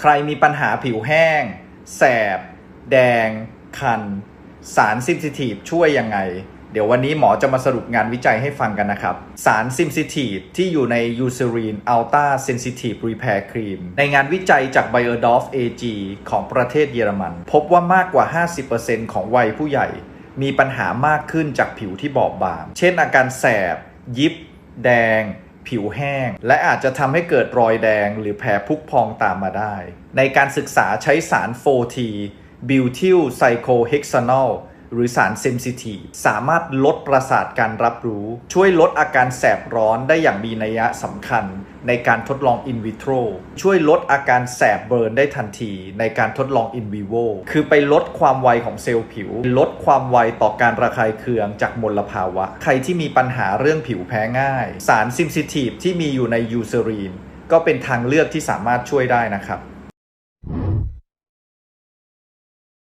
ใครมีปัญหาผิวแห้ง แสบ แดง คัน สารซิมซิทีฟช่วยยังไง เดี๋ยววันนี้หมอจะมาสรุปงานวิจัยให้ฟังกันนะครับ สารซิมซิทีฟที่อยู่ใน Eucerin Ultra Sensitive Repair Cream ในงานวิจัยจาก b i o d o f AG ของประเทศเยอรมัน พบว่ามากกว่า 50%ของวัยผู้ใหญ่ มีปัญหามากขึ้นจากผิวที่บอบบาง เช่นอาการแสบ ยิบ แดง ผิวแห้ง และอาจจะทำให้เกิดรอยแดงหรือแผลพุพองตามมาได้ ในการศึกษาใช้สาร 4T Butyl Cyclohexanol หรือสารเซนซิทีฟสามารถลดประสาทการรับรู้ ช่วยลดอาการแสบร้อนได้อย่างมีนัยสำคัญ ในการทดลองอินวิโตรช่วยลดอาการแสบเบิร์นได้ทันที ในการทดลองอินวิโวคือไปลดความไวของเซลล์ผิว ลดความไวต่อการระคายเคืองจากมลภาวะ ใครที่มีปัญหาเรื่องผิวแพ้ง่าย สารซิมซิทีฟที่มีอยู่ในยูเซรีนก็เป็นทางเลือกที่สามารถช่วยได้นะครับ